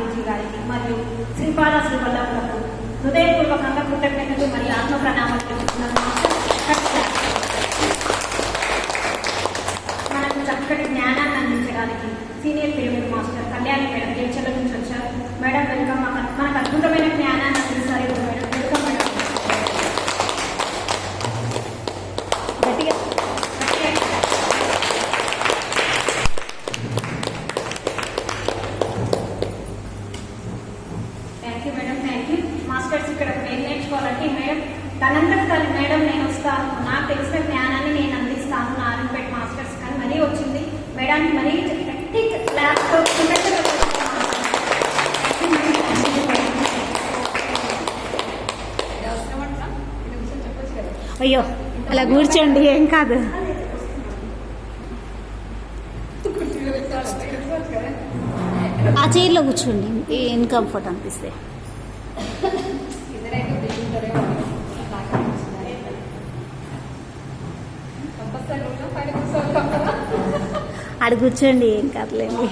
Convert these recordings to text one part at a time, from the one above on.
స్వామీజీ గారికి మరియు శ్రీపాద శ్రీవల్లభులకు హృదయపూర్వకంగా కృతజ్ఞతలు మరియు ఆత్మ ప్రణామాలు తెలుపుతున్నాను. మనకు చక్కటి జ్ఞానాన్ని అందించడానికి senior pyramid master Kalyani madam Jadcherla నుంచి వచ్చారు. మేడం వెనుక మనకు అద్భుతమైన జ్ఞానాన్ని అందిస్తారు ఇప్పుడు మేడం వెల్కమ్ మేడం గట్టిగా గట్టిగా thank you madam thank you masters ఇక్కడ ఏం నేర్చుకోవాలంటే మేడం తనంతట తను మేడం నేను వస్తాను. నాకు తెలిసిన జ్ఞానాన్ని నేను అందిస్తాను. నా ఆరంపేట మాస్టర్స్ కానీ మరీ వచ్చింది. మేడానికి మరీ. అయ్యో అలా కూర్చోండి ఏం కాదు. ఆ చైర్లో కూర్చోండి ఏం కంఫర్ట్ అనిపిస్తే. ఆడ కూర్చోండి ఏం కాదులేండి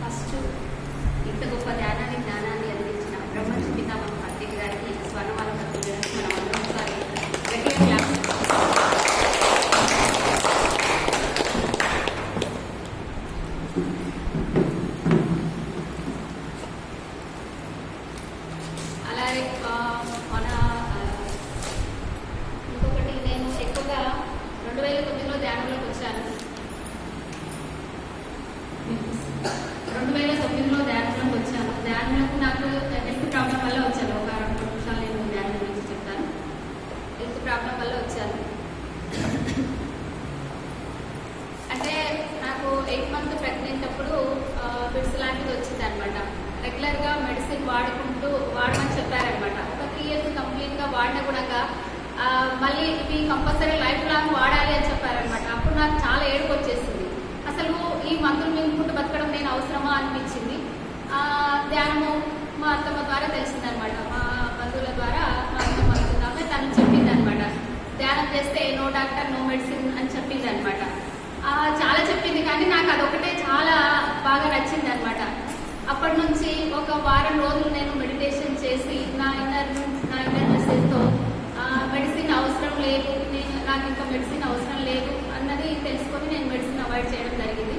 ఫస్ట్ ఇంత గొప్ప ధ్యానాన్ని జ్ఞానాన్ని అందించిన బ్రహ్మజీ పితామహ పత్రిక గారికి స్వర్ణమాల పత్రిక గారికి మనం అందరం ఒకసారి గట్టిగా క్లాప్ అలాగే ఆ, మన ఆ, ఇంకొకటి నేను ఎక్కువగా రెండు వేల తొమ్మిదిలో ధ్యానంలోకి వచ్చాను రెండు వేల తొమ్మిదిలో ధ్యానంలోకి వచ్చాను ధ్యానంలోకి నాకు హెల్త్ ప్రాబ్లం వల్ల వచ్చాను ఒక రెండు నిమిషాలు నేను ధ్యానం గురించి చెప్తాను హెల్త్ ప్రాబ్లం వల్ల వచ్చాను అంటే నాకు ఎయిట్ మంత్ ప్రెగ్నెంట్ అప్పుడు బిడ్స్ లాంటిది వచ్చింది అనమాట రెగ్యులర్గా మెడిసిన్ వాడుకుంటూ వాడమని చెప్పారనమాట ఒక త్రీ ఇయర్స్ కంప్లీట్గా వాడిన కూడా మళ్ళీ ఇవి కంపల్సరీ లైఫ్ లాంగ్ వాడాలి అని చెప్పారనమాట అప్పుడు నాకు చాలా ఏడుపు వచ్చేసింది. అసలు ఈ మందులు మింగుకుంటూ బతకడం నేను అవసరమా అనిపించింది. ధ్యానము మా అత్తమ్మ ద్వారా తెలిసిందనమాట మా బంధువుల ద్వారా మా అత్తమ్మ అనుకున్నామే తను చెప్పింది అనమాట ధ్యానం చేస్తే నో డాక్టర్ నో మెడిసిన్ అని చెప్పింది అనమాట కానీ నాకు అదొకటే చాలా బాగా నచ్చింది అనమాట అప్పటి నుంచి ఒక వారం రోజులు నేను మెడిటేషన్ చేసి నా ఇన్నర్ నా ఇన్నర్ మెసేజ్తో మెడిసిన్ అవసరం లేదు నేను నాకు ఇంకా మెడిసిన్ అవసరం లేదు అన్నది తెలుసుకొని నేను మెడిసిన్ అవాయిడ్ చేయడం జరిగింది.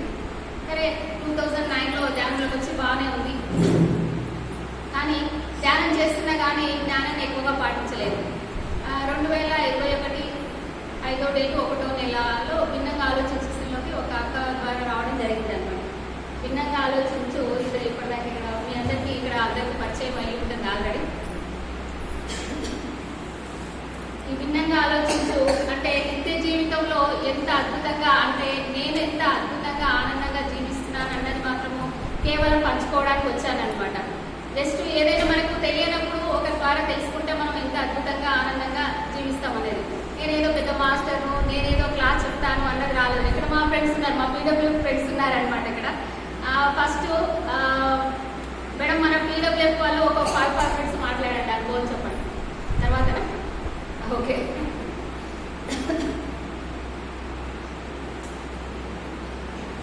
సరే టూ థౌజండ్ నైన్లో ధ్యానంలోకి వచ్చి బాగానే ఉంది. కానీ ధ్యానం చేస్తున్నా కానీ జ్ఞానాన్ని ఎక్కువగా పాటించలేదు. రెండు వేల ఇరవై ఒకటి ఐదో డేట్ ఒకటో నెలలో భిన్నంగా ఆలోచించి ఒక అక్క ద్వారా రావడం జరిగింది అనమాట భిన్నంగా ఆలోచించు ఇద్దరు ఇప్పటిదాకా ఇక్కడ మీ అందరికీ పరిచయం అయి ఉంటుంది ఆల్రెడీ. ఈ భిన్నంగా ఆలోచించు అంటే నిత్య జీవితంలో ఎంత అద్భుతంగా అంటే నేను ఎంత అద్భుతంగా ఆనందంగా జీవిస్తున్నాను అన్నది మాత్రము కేవలం పంచుకోవడానికి వచ్చానమాట జస్ట్ ఏదైనా మనకు తెలియనప్పుడు ఒక ద్వారా తెలుసుకుంటే మనం ఎంత అద్భుతంగా ఆనందంగా జీవిస్తాం అనేది. నేనేదో పెద్ద మాస్టర్ను నేనేదో క్లాస్ చెప్తాను అన్నది రాలేదు. ఇక్కడ మా ఫ్రెండ్స్ ఉన్నారు మా పీడబ్ల్యూ ఫ్రెండ్స్ ఉన్నారనమాట ఇక్కడ. ఫస్ట్ లెఫ్ట్ వాళ్ళు ఒక ఫైవ్ ఫైవ్ మినిట్స్ మాట్లాడండి దాని గోల్ చెప్పండి. తర్వాత ఓకే.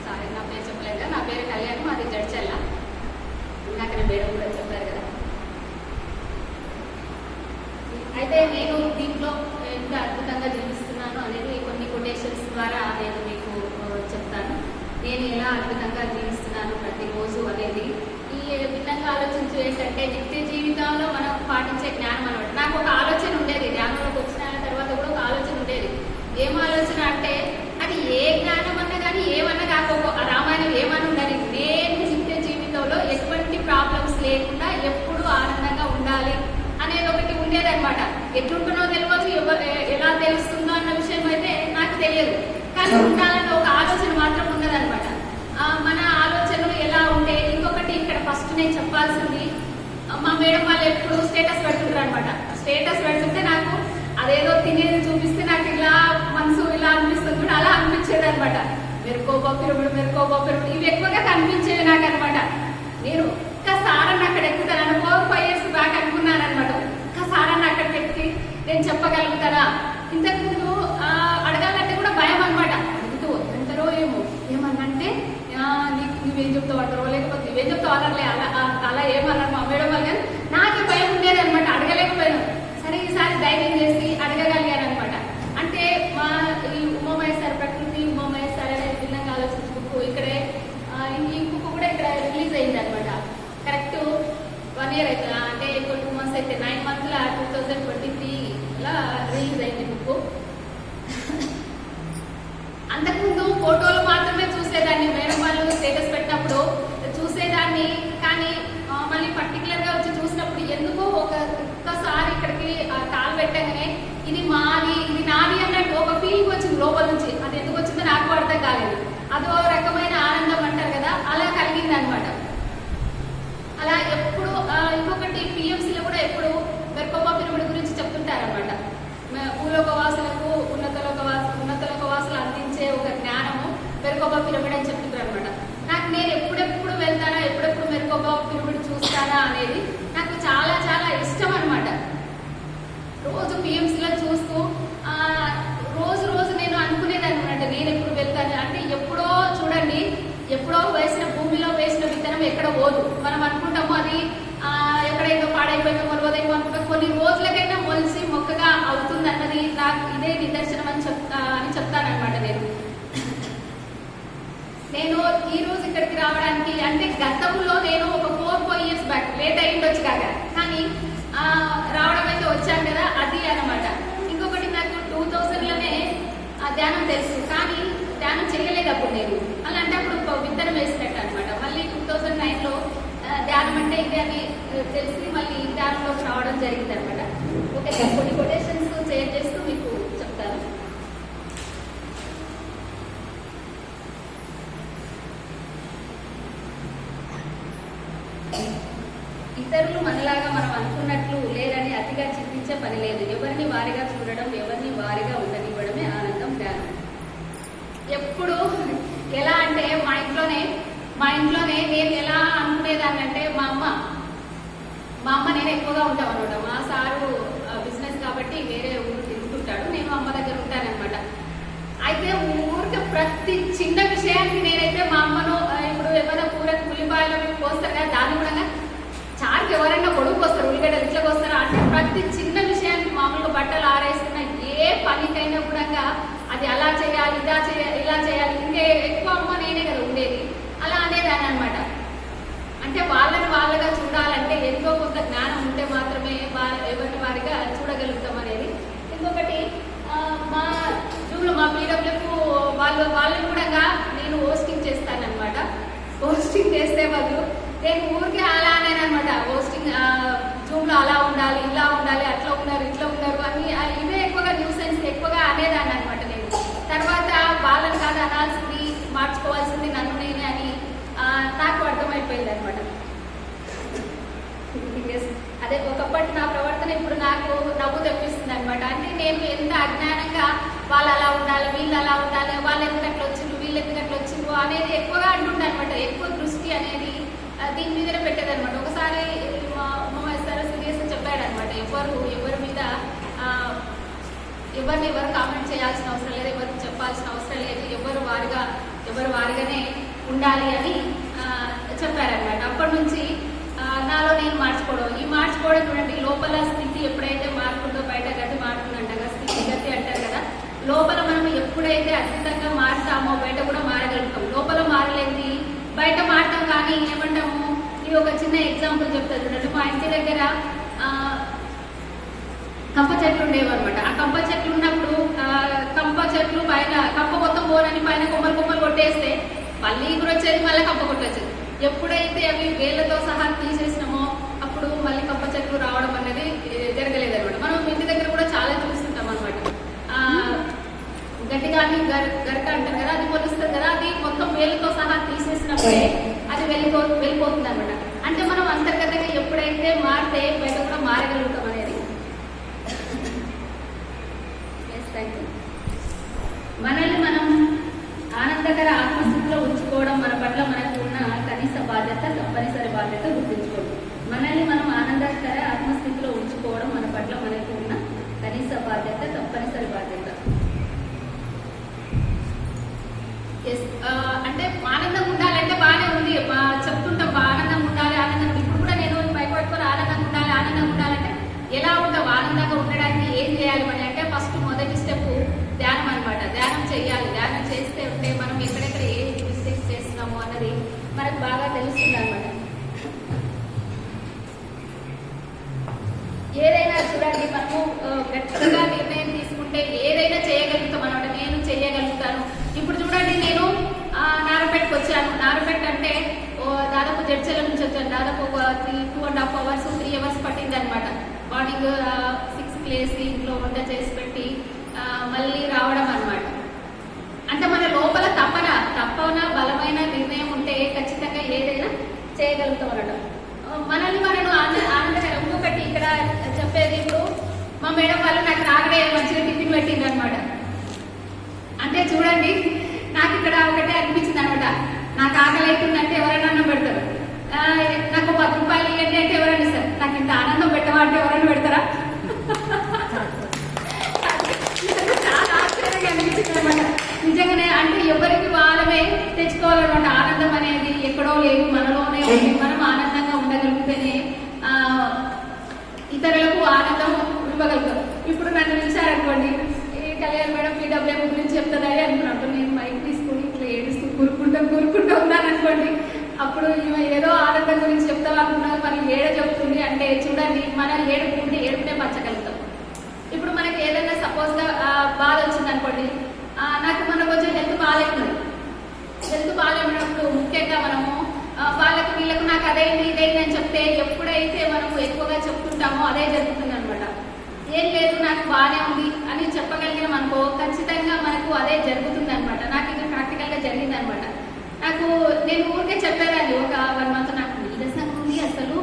సారీ నా పేరు చెప్పలేదు నా పేరు కళ్యాణ్ మాది జడ్చెల్ల. ఇందాక నేను మేడం కూడా చెప్పారు కదా. అయితే నేను దీంట్లో ఎంత అద్భుతంగా జీవిస్తున్నాను అనేది కొన్ని కొటేషన్స్ ద్వారా నేను మీకు చెప్తాను. నేను ఎలా అద్భుతంగా జీవిస్తున్నాను ప్రతిరోజు అనేది భిన్నంగా ఆలోచించు ఏంటంటే నిత్య జీవితంలో మనం పాటించే జ్ఞానం అనమాట నాకు ఒక ఆలోచన ఉండేది జ్ఞానంలోకి వచ్చిన తర్వాత కూడా ఒక ఆలోచన ఉండేది. ఏం ఆలోచన అంటే అది ఏ జ్ఞానం అన్నా కానీ ఏమన్నా కాకపో రామాయణం ఏమన్నా ఉండాలి. నేను నిత్య జీవితంలో ఎటువంటి ప్రాబ్లమ్స్ లేకుండా ఎప్పుడు ఆనందంగా ఉండాలి అనేది ఒకటి ఉండేదన్నమాట. ఎట్లుంటున్నో తెలియదు ఎలా తెలుస్తుందో అన్న విషయం అయితే నాకు తెలియదు. కానీ ఉండాలన్న ఒక ఆలోచన మాత్రం ఉన్నదనమాట ఎప్పుడు స్టేటస్ పెడుతుంటారు అనమాట స్టేటస్ పెడుతుంటే నాకు అదేదో తినేది చూపిస్తే నాకు ఇలా మనసు ఇలా అనిపిస్తుంది కూడా అలా అనిపించేది అనమాట మెరుకో పిరుముడు మెరుకో పిరుముడు ఇవి ఎక్కువగా కనిపించేవి నాకు అనమాట నేను ఒక్కసారి అక్కడ ఎక్కుతాను. ఫోర్ ఫైవ్ ఇయర్స్ బ్యాక్ అనుకున్నాను అనమాట ఒక్కసారి అక్కడికి ఎక్కి నేను చెప్పగలుగుతారా ఇంతకు ఆ, అడగాలంటే కూడా భయం అనమాట అడుగుతూ అంటారో ఏమో ఏమన్నంటే ఆ, నీకు నువ్వేం చెప్తావు అంటారో లేకపోతే నువ్వేం చెప్తావు అనర్లే అలా అలా ఏమన్నారు మా మేడం వాళ్ళు కానీ నాకే భయం ఉండేది అనమాట అడగలేకపోయాను. సరే ఈసారి ధైర్యం చేసి అడగగలిగాను అనమాట అంటే మా ఈ ఉమామహేశ్వర ప్రకృతి ఉమామహేశ్వర అనేది భిన్నంగా ఆలోచించే బుక్ ఇక్కడే ఈ బుక్ కూడా ఇక్కడ రిలీజ్ అయింది అనమాట కరెక్ట్ వన్ ఇయర్ అయితే అంటే కొన్ని టూ మంత్స్ అయితే నైన్ మంత్స్ లా టూ థౌజండ్ ట్వంటీ త్రీలో రిలీజ్ అయింది బుక్ అంతకుముందు ఫోటోలు మాత్రమే చూసేదాన్ని మేడం వాళ్ళు స్టేటస్ పెట్టినప్పుడు చూసేదాన్ని. కానీ మళ్ళీ పర్టికులర్గా వచ్చి చూసినప్పుడు ఎందుకో ఒక ఒక్కసారి ఇక్కడికి ఆ, కాలు పెట్టగానే ఇది మాది ఇది నాది అన్నట్టు ఒక ఫీలింగ్ వచ్చింది లోపల నుంచి. అది ఎందుకు వచ్చిందో నాకు అర్థం కాలేదు. అది ఒక రకమైన ఆనందం అంటారు కదా అలా కలిగింది అనమాట అలా ఎప్పుడు ఇంకొకటి ఇంకొకటి పిఎంసీలో కూడా ఎప్పుడు గర్భమ్మ పిరుముడి గురించి చెప్తుంటారనమాట భూలోక వాసులకు ఉన్నతలోక వాసు ఉన్నతలోక వాసులు అందించే ఒక జ్ఞానము మెరుకోబా పిరమిడ్ అని చెప్తారు నాకు నేను ఎప్పుడెప్పుడు వెళ్తానా ఎప్పుడెప్పుడు మెరుకోబా పిరమిడ్ చూస్తానా అనేది నాకు చాలా చాలా ఇష్టం అనమాట రోజు పిఎంసీలో చూస్తూ రోజు రోజు నేను అనుకునేది అనమాట నేను ఎప్పుడు వెళ్తాను అంటే ఎప్పుడో చూడండి ఎప్పుడో వేసిన భూమిలో వేసిన విత్తనం ఎక్కడ పోదు. మనం అనుకుంటాము అది ఎక్కడైందో పాడైపోయిందో మొలవదేమో అనుకుంటాం కొన్ని రోజులకైనా మొలిసి మొక్కగా అవుతుంది అన్నది నాకు ఇదే నిదర్శనం అని చెప్తా అని చెప్తానమాట నేను. నేను ఈ రోజు ఇక్కడికి రావడానికి అంటే గతంలో నేను ఒక four five years back late అయ్యిండొచ్చు కాక. కానీ రావడం అయితే వచ్చాను కదా అది అనమాట ఇంకొకటి నాకు టూ థౌజండ్లోనే ధ్యానం తెలుసు. కానీ ధ్యానం చేయలేదు అప్పుడు నేను. అలా అంటే అప్పుడు విత్తనం వేసినట్టు అనమాట మళ్ళీ టూ థౌజండ్ నైన్లో ధ్యానం అంటే ఇది అని తెలిసి మళ్ళీ ధ్యానంలోకి రావడం జరిగింది అనమాట ఓకే కొన్ని కొటేషన్స్ షేర్ చేస్తూ మీకు చెప్తాను ఇతరులు మనలాగా మనం అనుకున్నట్లు లేరని అతిగా చింతించే పని లేదు. ఎవరిని వారిగా చూడడం ఎవరిని వారిగా ఉండనివ్వడమే ఆనందం ధ్యానం ఎప్పుడు ఎలా అంటే మా ఇంట్లోనే మా ఇంట్లోనే నేను ఎలా అనుకునేదాన్ని అంటే మా అమ్మ మా అమ్మ నేను ఎక్కువగా ఉంటాం అనమాట మా సారు బిజినెస్ కాబట్టి వేరే ఊరు తిరుగుతుంటాడు. నేను అమ్మ దగ్గర ఉంటానన్నమాట. అయితే ఊరికి ప్రతి చిన్న విషయానికి నేను మా అమ్మను ఆ, ఇప్పుడు ఏమైనా కూర ఉల్లిపాయలు అవి కోస్తారు కదా దాన్ని కూడా చారుకి ఎవరైనా బిడ్డలు వస్తారు వస్తారా అంటే ప్రతి చిన్న విషయానికి మామూలుగా బట్టలు ఆరేస్తున్న ఏ పనికైనా కూడా అది అలా చేయాలి ఇలా చేయాలి ఇలా చేయాలి. ఇంకే ఎక్కువ అమ్మ నేనే కదా ఉండేది. అలా అనేదాని అనమాట అంటే వాళ్ళని వాళ్ళగా చూడాలంటే ఎంతో కొంత జ్ఞానం ఉంటే మాత్రమే ఎవరి వారిగా చూడగలుగుతాం అనేది. ఇంకొకటి మా జూలు మా పీడబ్ల్యూకు వాళ్ళు వాళ్ళని కూడా నేను హోస్టింగ్ చేస్తానన్నమాట. హోస్టింగ్ చేస్తే బదులు నేను ఊరికే అలా అనమాట హోస్టింగ్ ఉండాలి ఇలా ఉండాలి అట్లా ఉన్నారు ఇట్లా ఉన్నారు అని ఇదే ఇవే ఎక్కువగా సైన్స్ ఎక్కువగా అనేదాన్ని అనమాట నేను. తర్వాత వాళ్ళని కాదు అనాల్సింది మార్చుకోవాల్సింది నన్ను నేనే అని నాకు అర్థమైపోయింది అనమాట అదే ఒకప్పటి నా ప్రవర్తన ఇప్పుడు నాకు నవ్వు తెప్పిస్తుంది అనమాట అంటే నేను ఎంత అజ్ఞానంగా వాళ్ళు అలా ఉండాలి వీళ్ళు అలా ఉండాలి వాళ్ళు ఎందుకు అట్లా వచ్చిండ్రు వీళ్ళు ఎందుకు అట్లా వచ్చిండ్రు అనేది ఎక్కువగా అంటుండే అనమాట ఎక్కువ దృష్టి అనేది దీని మీదనే పెట్టేది అనమాట ఒకసారి మా ఉమామేశ్వర సీరియస్ చెప్పాడు అనమాట ఎవరు ఎవరి మీద ఆ, ఎవరిని ఎవరు కామెంట్ చేయాల్సిన అవసరం లేదు ఎవరికి చెప్పాల్సిన అవసరం లేదు ఎవరు వారిగా ఎవరు వారిగానే ఉండాలి అని చెప్పారన్నమాట. అప్పటి నుంచి నాలో నేను మార్చుకోవడం. ఈ మార్చుకోవడం చూడండి లోపల స్థితి ఎప్పుడైతే మారుతుందో బయట గతి మారుతుందంటగా స్థితి గతి అంటారు కదా లోపల మనం ఎప్పుడైతే అద్భుతంగా మారుతామో బయట కూడా మారగలుగుతాం. లోపల మారలేంది బయట మారతాం కానీ ఏమంటాము? ఇది ఒక చిన్న ఎగ్జాంపుల్ చెప్తారు చూడండి. మా ఇంటి దగ్గర కంప చెట్లు ఉండేవి అనమాట ఆ కంప చెట్లు ఉన్నప్పుడు ఆ, కంప చెట్లు పైన కంప మొత్తం పోనని పైన కొమ్మలు కొమ్మలు కొట్టేస్తే మళ్ళీ ఇప్పుడు వచ్చేది మళ్ళీ కంప కొట్టొచ్చేది. ఎప్పుడైతే అవి వేళ్ళతో సహా తీసేసినామో అప్పుడు మళ్ళీ కంప చెట్లు రావడం అనేది జరగలేదు అనమాట మనం ఇంటి దగ్గర కూడా చాలా చూస్తుంటాం అనమాట గర్ గరక అంటారు కదా అది మొలుస్తుంది కదా అది మొత్తం వేలుతో సహా తీసేసినప్పుడే అది వెళ్ళిపో వెళ్ళిపోతుంది అనమాట అంటే మనం అంతర్గతంగా ఎప్పుడైతే మారితే బయట కూడా మారగలుగుతాం అనేది Yes, thank you. మనల్ని మనం ఆనందకర ఆత్మస్థితిలో ఉంచుకోవడం మన పట్ల మనకు ఉన్న కనీస బాధ్యత తప్పనిసరి బాధ్యత గుర్తుంచుకోండి మనల్ని మనం ఆనందకర ఆత్మస్థితిలో ఉంచుకోవడం మన పట్ల మనకు ఉన్న కనీస బాధ్యత తప్పనిసరి బాధ్యత Yes, ఆ, అంటే ఆనందంగా ఉండాలంటే బాగానే ఉంది మా చెప్తుంటాం బా ఆనందంగా ఉండాలి ఆనందంగా ఇప్పుడు కూడా నేను బయట పట్టుకొని ఆనందంగా ఉండాలి ఆనందంగా ఉండాలంటే ఎలా ఉంటావు ఆనందంగా ఉండడానికి ఏం చేయాలి అని అంటే ఫస్ట్ మొదటి స్టెప్ ధ్యానం అన్నమాట. ధ్యానం చేయాలి ధ్యానం చేస్తే ఉంటే మనం ఎక్కడెక్కడ ఏ మిస్టేక్స్ చేస్తున్నాము అన్నది మనకు బాగా తెలుస్తుంది అనమాట ఏదైనా చూడండి మనము గట్టిగా నిర్ణయం తీసుకుంటే ఏదైనా చేయగలుగుతాం అనమాట నేను చేయగలుగుతాను ఇప్పుడు చూడండి నేను నారపేటకు వచ్చాను. నారపేట అంటే ఓ, దాదాపు జడ్చల నుంచి వచ్చాను. దాదాపు ఒక three two and half hours three hours పట్టింది అనమాట మార్నింగ్ సిక్స్కి లేసి ఇంట్లో వంట చేసి పెట్టి మళ్ళీ రావడం అనమాట అంటే మన లోపల తపన తపన బలమైన నిర్ణయం ఉంటే ఖచ్చితంగా ఏదైనా చేయగలుగుతాం అన్నమాట. మనల్ని మనను ఆనందకరం ఇంకొకటి ఇక్కడ చెప్పేది ఇప్పుడు మా మేడం వాళ్ళు నాకు రాగడే మంచిగా టిఫిన్ పెట్టింది అనమాట అంటే చూడండి నాకు ఇక్కడ ఒకటే అనిపించింది అనమాట నాకు ఆకలి అవుతుందంటే ఎవరైనా అన్నం పెడతారు. నాకు పది రూపాయలు ఇవ్వండి అంటే ఎవరైనా ఇస్తారు నాకు ఇంత ఆనందం పెట్టవా అంటే ఎవరైనా పెడతారా? చాలా ఆశ్చర్యంగా అనిపించిందనమాట నిజంగానే అంటే ఎవరికి వాళ్ళమే తెచ్చుకోవాలన్నమాట. ఆనందం అనేది ఎక్కడో లేదు మనలోనే ఉంది. మనం ఆనందంగా ఉండగలిగితేనే ఆ, ఇతరులకు ఆనందం ఇవ్వగలుగుతాం. ఇప్పుడు నన్ను పిలిచారనుకోండి కళ్యాణ్ మేడం పీడబ్ల్యూఎం గురించి చెప్తుందని అనుకున్నప్పుడు నేను మైక్ తీసుకుని ఇట్లా ఏడుస్తూ కూరుకుంటూ కూరుకుంటూ ఉన్నాను అనుకోండి అప్పుడు ఏదో ఆనందం గురించి చెప్తాం అనుకున్నాను మరి ఏడ చెప్తుంది అంటే చూడండి మనం ఏడుకుంటే ఏడుపునే పంచగలుగుతాం ఇప్పుడు మనకి ఏదైనా సపోజ్గా బాధ వచ్చింది అనుకోండి నాకు మన కొంచెం హెల్త్ బాగాలేకున్నది హెల్త్ బాగాలేనప్పుడు ముఖ్యంగా మనము ఆ, వాళ్ళకి వీళ్ళకు నాకు అదైంది ఇదైంది అని చెప్తే ఎప్పుడైతే మనము ఎక్కువగా చెప్తుంటామో అదే జరుగుతుంది అనమాట. ఏం లేదు నాకు బాగానే ఉంది అని చెప్పగలిగినాం అనుకో ఖచ్చితంగా మనకు అదే జరుగుతుంది అనమాట. నాకు ఇంకా ప్రాక్టికల్గా జరిగింది అనమాట. నాకు నేను ఊరికే చెప్పేదాన్ని ఒక వన్ మంత్ నాకు నీరసంగా ఉంది అసలు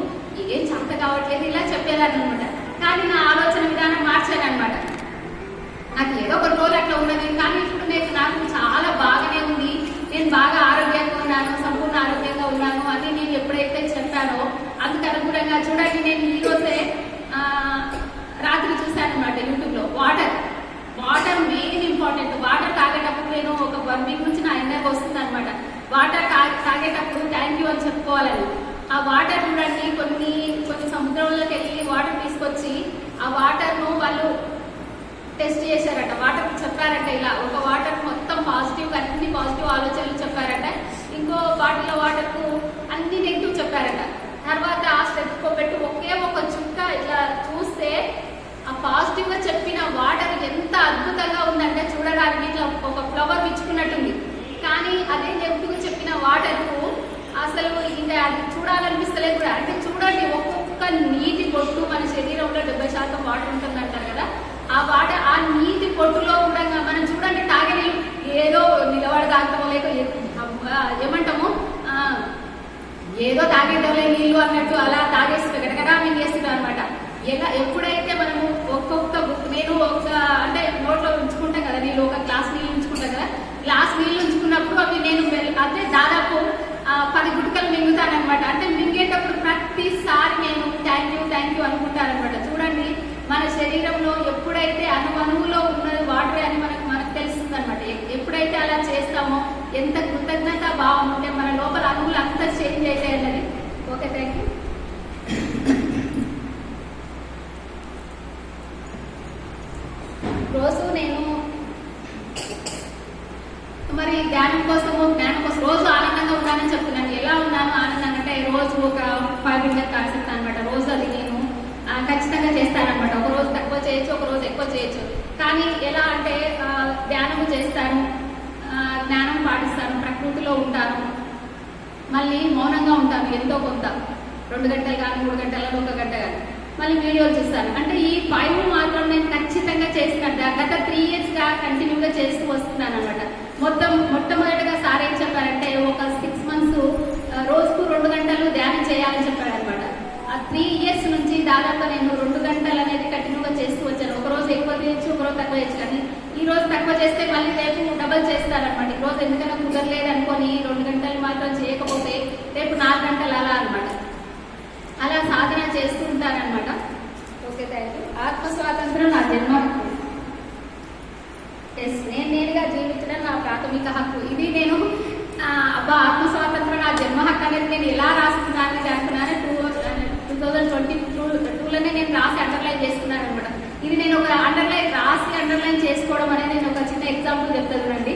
ఏం చేత కావట్లేదు ఇలా చెప్పేదాన్ని అనమాట కానీ నా ఆలోచన విధానం మార్చాను అనమాట నాకు ఏదో ఒక రోజు అట్లా ఉన్నది కానీ ఇప్పుడు నేను నాకు చాలా బాగానే ఉంది. నేను బాగా ఆరోగ్యంగా ఉన్నాను సంపూర్ణ ఆరోగ్యంగా ఉన్నాను అని నేను ఎప్పుడైతే చెప్పానో అందుకు అనుగుణంగా చూడండి నేను ఈరోజే రాత్రి చూశాను అనమాట యూట్యూబ్లో water water main important water తాగేటప్పుడు నేను ఒక వన్ వీక్ నుంచి నా ఎండకు వస్తుంది అనమాట వాటర్ తాగేటప్పుడు థ్యాంక్ యూ అని చెప్పుకోవాలని. ఆ వాటర్ చూడండి కొన్ని కొన్ని సముద్రంలోకి వెళ్ళి వాటర్ తీసుకొచ్చి ఆ వాటర్ను వాళ్ళు టెస్ట్ చేశారట. వాటర్ చెప్పారట ఇలా ఒక వాటర్ మొత్తం పాజిటివ్ అన్ని పాజిటివ్ ఆలోచనలు చెప్పారట. ఇంకో బాటిల్ వాటర్కు అన్ని నెగిటివ్ చెప్పారట. తర్వాత ఆ స్టెప్ పెట్టి ఒకే ఒక చుక్క ఇట్లా చూస్తే ఆ పాజిటివ్గా చెప్పిన వాటర్ ఎంత అద్భుతంగా ఉందంటే చూడడానికి ఇట్లా ఒక ఫ్లవర్ విచ్చుకున్నట్టుంది. కానీ అదే దేవుడికి చెప్పిన వాటర్ అసలు ఇంకా అది చూడాలనిపిస్తలేదు కూడా. అంటే చూడండి ఒక్కొక్క నీటి పొట్టు మన శరీరంలో డెబ్బై శాతం వాటర్ ఉంటుంది అంటారు కదా. ఆ వాటర్ ఆ నీటి పొట్టులో ఉండగా మనం చూడండి తాగే నీళ్ళు ఏదో నిలబడి తాగటమో లేక ఏమంటాము? ఏదో తాగేటోలే నీళ్ళు అన్నట్టు అలా తాగేస్తుంది గడగడా చేస్తున్నాం అనమాట ఎలా ఎప్పుడైతే మనము ఒక్కొక్క బుక్ నేను ఒక అంటే నోట్లో ఉంచుకుంటాం కదా నీళ్ళు ఒక గ్లాస్ నీళ్ళు ఉంచుకుంటాం కదా గ్లాస్ నీళ్ళు ఉంచుకున్నప్పుడు అవి నేను అంటే దాదాపు పది గుటకలు మింగుతానమాట అంటే మింగేటప్పుడు ప్రతిసారి నేను థ్యాంక్ యూ థ్యాంక్ యూ అనుకుంటానమాట చూడండి మన శరీరంలో ఎప్పుడైతే అణు అణువులో ఉన్నది వాటర్ అని మనకు మనకు తెలుస్తుంది అనమాట ఎప్పుడైతే అలా చేస్తామో ఎంత కృతజ్ఞత భావం ఉంటే మన లోపల అణువులు అంతా చేంజ్ అయితే అన్నది ఓకే థ్యాంక్ యూ రోజు నేను మరి ధ్యానం కోసము జ్ఞానం కోసం రోజు ఆనందంగా ఉన్నానని చెప్తున్నాను. ఎలా ఉన్నాను ఆనందంగా అంటే రోజు ఒక ఫైవ్ మినిట్ కాన్సెప్ట్ అనమాట రోజు అది నేను ఖచ్చితంగా చేస్తానమాట ఒక రోజు తక్కువ చేయొచ్చు ఒక రోజు ఎక్కువ చేయొచ్చు. కానీ ఎలా అంటే ధ్యానము చేస్తాను జ్ఞానం పాటిస్తాను ప్రకృతిలో ఉంటాను. మళ్ళీ మౌనంగా ఉంటాను ఎంతో కొంత. రెండు గంటలు కానీ మూడు గంటలు కానీ ఒక గంట కానీ. మళ్ళీ వీడియోలు చూస్తాను. అంటే ఈ ఫైవ్ మాత్రం నేను ఖచ్చితంగా చేసిన గత త్రీ ఇయర్స్గా కంటిన్యూగా చేస్తూ వస్తున్నాను అనమాట మొత్తం మొట్టమొదటిగా సార్ ఏం చెప్పారంటే ఒక సిక్స్ మంత్స్ రోజుకు రెండు గంటలు ధ్యానం చేయాలని చెప్పారనమాట ఆ త్రీ ఇయర్స్ నుంచి దాదాపు నేను రెండు గంటలు అనేది కంటిన్యూగా చేస్తూ వచ్చాను. ఒక రోజు ఎక్కువ చేయొచ్చు ఒక రోజు తక్కువ చేయొచ్చు. కానీ ఈ రోజు తక్కువ చేస్తే మళ్ళీ రేపు డబల్ చేస్తారనమాట ఈ రోజు ఎందుకైనా కుదరలేదు అనుకొని రెండు గంటలు మాత్రం చేయకపోతే రేపు నాలుగు గంటలు అలా అనమాట అలా సాధన చేస్తూ ఉంటారనమాట ఓకే థ్యాంక్ యూ ఆత్మ స్వాతంత్రం నా జన్మ హక్కు ఎస్ నేను నేనుగా జీవించడం ప్రాథమిక హక్కు. ఇది నేను ఆ, అబ్బా ఆత్మ స్వాతంత్రం నా జన్మ హక్కు అనేది నేను ఎలా రాసుకున్నాను అనుకున్నాను. Two two thousand twenty two టూలోనే నేను రాసి అండర్లైన్ చేసుకున్నాను అనమాట. ఇది నేను ఒక అండర్లైన్ రాసి అండర్లైన్ చేసుకోవడం అనేది నేను ఒక చిన్న ఎగ్జాంపుల్ చెప్తాను చూడండి.